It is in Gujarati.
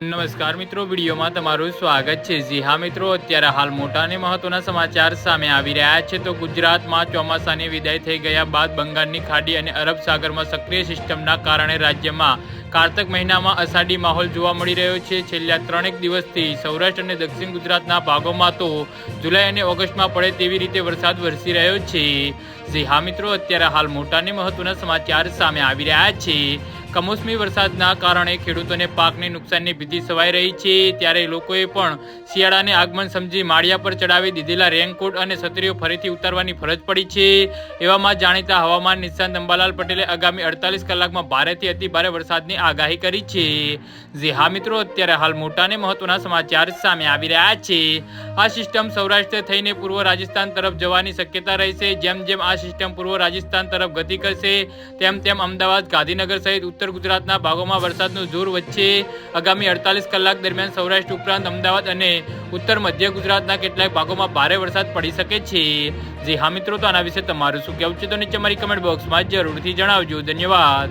નમસ્કાર મિત્રો, વિડીયોમાં તમારું સ્વાગત છે. જી હા મિત્રો, અત્યારે હાલ મોટા અને મહત્વના સમાચાર સામે આવી રહ્યા છે. તો ગુજરાતમાં ચોમાસાની વિદાય થઈ ગયા બાદ બંગાળની ખાડી અને અરબ સાગરમાં સક્રિય સિસ્ટમના કારણે રાજ્યમાં કારતક મહિનામાં અષાઢી માહોલ જોવા મળી રહ્યો છે. છેલ્લા ત્રણેક દિવસથી સૌરાષ્ટ્ર અને દક્ષિણ ગુજરાતના ભાગોમાં તો જુલાઈ અને ઓગસ્ટમાં પડે તેવી રીતે વરસાદ વરસી રહ્યો છે. જી હા મિત્રો, અત્યારે હાલ મોટા અને મહત્વના સમાચાર સામે આવી રહ્યા છે. કમોસમી વરસાદના કારણે ખેડૂતોને પાકને નુકસાનની ભીતિ સવાઈ રહી છે. ત્યારે લોકોએ પણ શિયાળાને આગમન સમજી માળિયા પર ચડાવી દીધેલા રેનકોટ અને છત્રીઓ ફરીથી ઉતારવાની ફરજ પડી છે. એવામાં જાણીતા હવામાન નિષ્ણાંત અંબાલાલ પટેલે આગામી અડતાલીસ કલાકમાં ભારેથી અતિ ભારે વરસાદની આગાહી કરી છે. જે હા મિત્રો, અત્યારે હાલ મોટા અને મહત્વના સમાચાર સામે આવી રહ્યા છે. આ સિસ્ટમ સૌરાષ્ટ્ર થઈને પૂર્વ રાજસ્થાન તરફ જવાની શક્યતા રહેશે જેમ જેમ આ સિસ્ટમ પૂર્વ રાજસ્થાન તરફ ગતિ કરશે, તેમ તેમ અમદાવાદ, ગાંધીનગર સહિત ઉત્તર ગુજરાતના ભાગોમાં વરસાદનું જોર વધશે. આગામી અડતાલીસ કલાક દરમિયાન સૌરાષ્ટ્ર ઉપરાંત અમદાવાદ અને ઉત્તર મધ્ય ગુજરાતના કેટલાક ભાગોમાં ભારે વરસાદ પડી શકે છે. જે હા મિત્રો, તો આના વિશે તમારું શું કહેવું છે? તો નીચે મારી કમેન્ટ બોક્સમાં જરૂરથી જણાવજો. ધન્યવાદ.